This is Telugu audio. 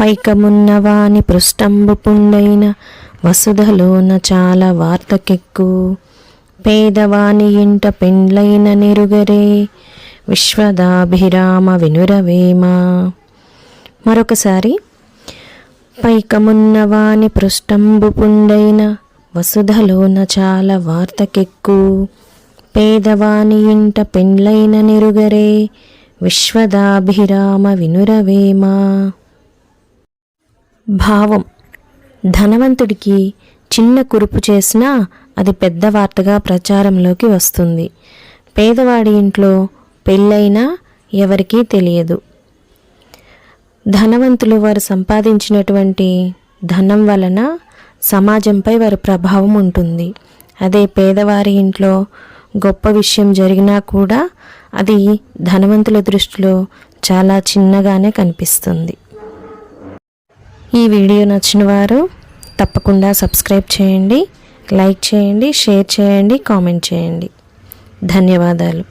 పైకమున్నవాని పృష్టంబు పుండైన వసుధలోన చాలా వార్తకెక్కు. పేదవాని ఇంట పెండ్లైన నిరుగరే విశ్వదాభిరామ వినురవేమ. మరొకసారి పైకమున్నవాని పృష్టంబు పుండైన వసుధలోన చాలా వార్తకెక్కు. పేదవాని ఇంట పెండ్లైన నిరుగరే విశ్వదాభిరామ వినురవేమ. భావం. ధనవంతుడికి చిన్న కురుపు చేసినా అది పెద్ద వార్తగా ప్రచారంలోకి వస్తుంది. పేదవాడి ఇంట్లో పెళ్ళైనా ఎవరికీ తెలియదు. ధనవంతులు వారు సంపాదించినటువంటి ధనం వలన సమాజంపై వారి ప్రభావం ఉంటుంది. అదే పేదవారి ఇంట్లో గొప్ప విషయం జరిగినా కూడా అది ధనవంతుల దృష్టిలో చాలా చిన్నగానే కనిపిస్తుంది. ఈ వీడియో నచ్చిన వారు తప్పకుండా సబ్స్క్రైబ్ చేయండి లైక్ చేయండి షేర్ చేయండి కామెంట్ చేయండి. ధన్యవాదాలు.